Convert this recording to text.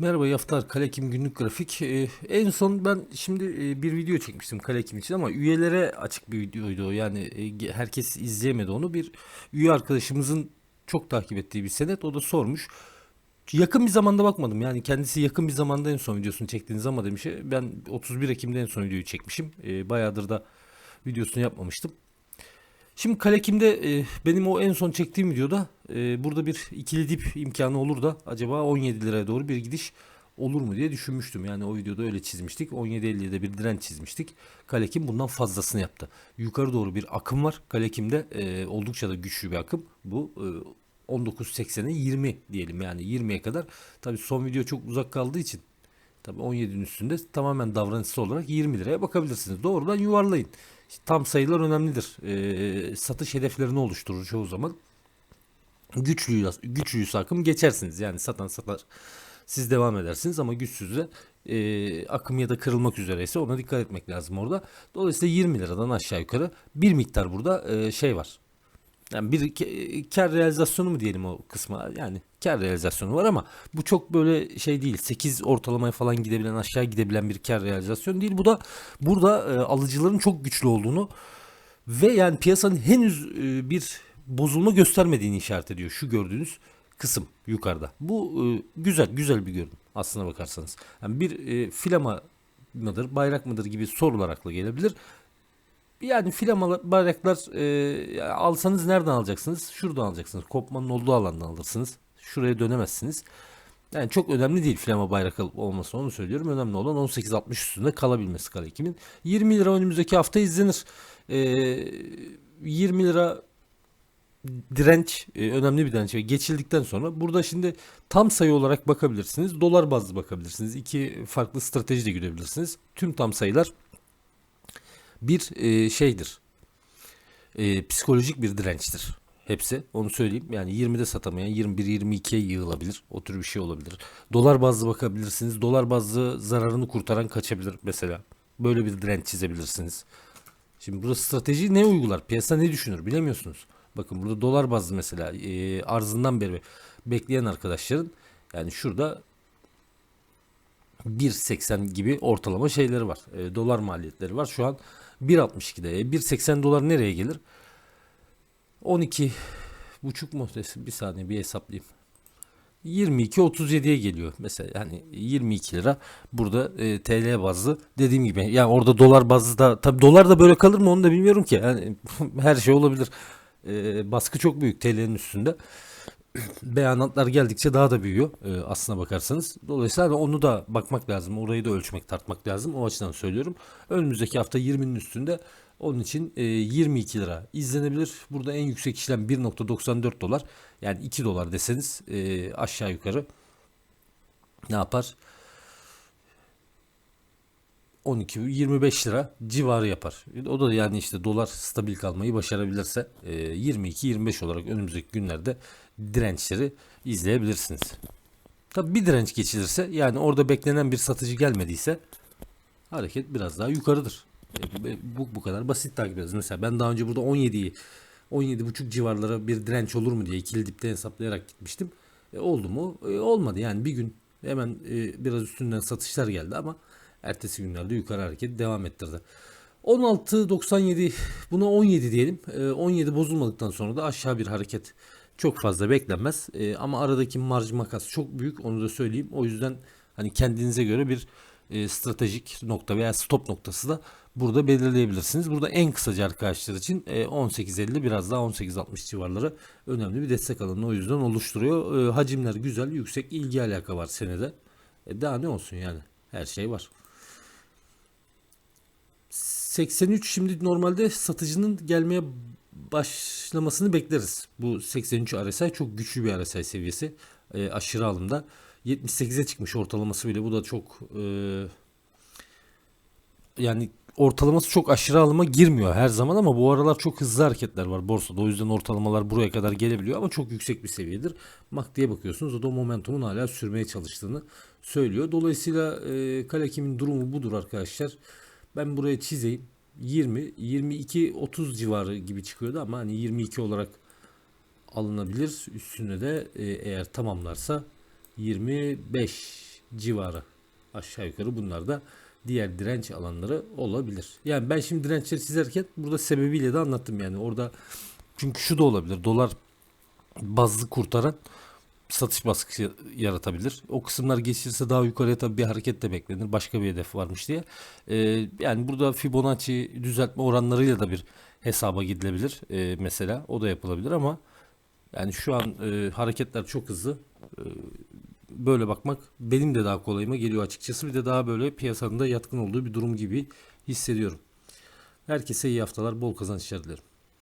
Merhaba Yaftar Kalekim günlük grafik. Ee, en son ben şimdi e, bir video çekmiştim Kalekim için ama üyelere açık bir videoydu. Yani e, herkes izleyemedi onu. Bir üye arkadaşımızın çok takip ettiği bir senet o da sormuş. Yakın bir zamanda bakmadım. Yani kendisi yakın bir zamanda en son videosunu çektiğiniz ama demiş. Ben 31 Ekim'de en son videoyu çekmişim. E, bayağıdır da videosunu yapmamıştım. Şimdi Kalekim'de e, benim o en son çektiğim videoda e, burada bir ikili dip imkanı olur da acaba 17 liraya doğru bir gidiş olur mu diye düşünmüştüm. Yani o videoda öyle çizmiştik. 17.50'de bir direnç çizmiştik. Kalekim bundan fazlasını yaptı. Yukarı doğru bir akım var. Kalekim'de e, oldukça da güçlü bir akım. Bu e, 19.80'e 20 diyelim yani 20'ye kadar. Tabii son video çok uzak kaldığı için Tabii 17'nin üstünde tamamen davranışsal olarak 20 liraya bakabilirsiniz. Doğrudan yuvarlayın. Tam sayılar önemlidir. Ee, satış hedeflerini oluşturur çoğu zaman. Güçlü güçlüyü akım geçersiniz. Yani satan satar. Siz devam edersiniz ama güçsüzde e, akım ya da kırılmak üzereyse ona dikkat etmek lazım orada. Dolayısıyla 20 liradan aşağı yukarı bir miktar burada e, şey var. Yani bir kar realizasyonu mu diyelim o kısma yani kar realizasyonu var ama bu çok böyle şey değil 8 ortalamaya falan gidebilen aşağı gidebilen bir kar realizasyonu değil bu da burada e, alıcıların çok güçlü olduğunu ve yani piyasanın henüz e, bir bozulma göstermediğini işaret ediyor şu gördüğünüz kısım yukarıda bu e, güzel güzel bir görünüm aslına bakarsanız yani bir e, filama mıdır bayrak mıdır gibi sorular akla gelebilir yani filamalı bayraklar e, alsanız nereden alacaksınız? Şuradan alacaksınız. Kopmanın olduğu alandan alırsınız. Şuraya dönemezsiniz. Yani çok önemli değil filama bayrak alıp olması onu söylüyorum. Önemli olan 18.60 üstünde kalabilmesi kale 2000. 20 lira önümüzdeki hafta izlenir. E, 20 lira direnç e, önemli bir direnç geçildikten sonra burada şimdi tam sayı olarak bakabilirsiniz. Dolar bazlı bakabilirsiniz. İki farklı strateji de görebilirsiniz. Tüm tam sayılar bir e, şeydir. E, psikolojik bir dirençtir. Hepsi. Onu söyleyeyim. Yani 20'de satamayan 21-22'ye yığılabilir. O tür bir şey olabilir. Dolar bazlı bakabilirsiniz. Dolar bazlı zararını kurtaran kaçabilir mesela. Böyle bir direnç çizebilirsiniz. Şimdi burada strateji ne uygular? Piyasa ne düşünür bilemiyorsunuz. Bakın burada dolar bazlı mesela e, arzından beri bekleyen arkadaşların yani şurada 1.80 gibi ortalama şeyleri var. E, dolar maliyetleri var. Şu an 1.62'de. E, 1.80 dolar nereye gelir? 12 buçuk mu? Bir saniye bir hesaplayayım. 22.37'ye geliyor mesela yani 22 lira burada e, TL bazlı dediğim gibi yani orada dolar bazlı da tabi dolar da böyle kalır mı onu da bilmiyorum ki yani her şey olabilir E, baskı çok büyük TL'nin üstünde beyanatlar geldikçe daha da büyüyor e, aslına bakarsanız. Dolayısıyla hani onu da bakmak lazım. Orayı da ölçmek, tartmak lazım. O açıdan söylüyorum. Önümüzdeki hafta 20'nin üstünde. Onun için e, 22 lira izlenebilir. Burada en yüksek işlem 1.94 dolar. Yani 2 dolar deseniz e, aşağı yukarı ne yapar? 12-25 lira civarı yapar. O da yani işte dolar stabil kalmayı başarabilirse e, 22-25 olarak önümüzdeki günlerde dirençleri izleyebilirsiniz. Tabi bir direnç geçilirse yani orada beklenen bir satıcı gelmediyse hareket biraz daha yukarıdır. Bu, bu kadar basit takip ederiz. Mesela ben daha önce burada 17'yi 17.5 civarlara bir direnç olur mu diye ikili dipte hesaplayarak gitmiştim. E, oldu mu? E, olmadı yani bir gün hemen e, biraz üstünden satışlar geldi ama ertesi günlerde yukarı hareket devam ettirdi. 16.97 buna 17 diyelim. E, 17 bozulmadıktan sonra da aşağı bir hareket çok fazla beklenmez. E, ama aradaki marj makas çok büyük onu da söyleyeyim. O yüzden hani kendinize göre bir e, stratejik nokta veya stop noktası da burada belirleyebilirsiniz. Burada en kısaca arkadaşlar için e, 18.50 biraz daha 18.60 civarları önemli bir destek alanı o yüzden oluşturuyor. E, hacimler güzel, yüksek ilgi alaka var senede. E, daha ne olsun yani? Her şey var. 83 şimdi normalde satıcının gelmeye başlamasını bekleriz. Bu 83 RSI çok güçlü bir RSI seviyesi. E, aşırı alımda. 78'e çıkmış ortalaması bile. Bu da çok e, yani ortalaması çok aşırı alıma girmiyor her zaman ama bu aralar çok hızlı hareketler var borsada. O yüzden ortalamalar buraya kadar gelebiliyor ama çok yüksek bir seviyedir. MACD'ye bakıyorsunuz o da momentumun hala sürmeye çalıştığını söylüyor. Dolayısıyla e, Kalekim'in durumu budur arkadaşlar. Ben buraya çizeyim. 20, 22, 30 civarı gibi çıkıyordu ama hani 22 olarak alınabilir. Üstüne de e, eğer tamamlarsa 25 civarı aşağı yukarı bunlar da diğer direnç alanları olabilir. Yani ben şimdi dirençleri çizerken burada sebebiyle de anlattım yani orada çünkü şu da olabilir dolar bazlı kurtaran satış baskısı yaratabilir. O kısımlar geçirse daha yukarıya tabii bir hareket de beklenir. Başka bir hedef varmış diye. Ee, yani burada Fibonacci düzeltme oranlarıyla da bir hesaba gidilebilir. Ee, mesela o da yapılabilir ama yani şu an e, hareketler çok hızlı. Böyle bakmak benim de daha kolayıma geliyor açıkçası. Bir de daha böyle piyasanın da yatkın olduğu bir durum gibi hissediyorum. Herkese iyi haftalar, bol kazançlar dilerim.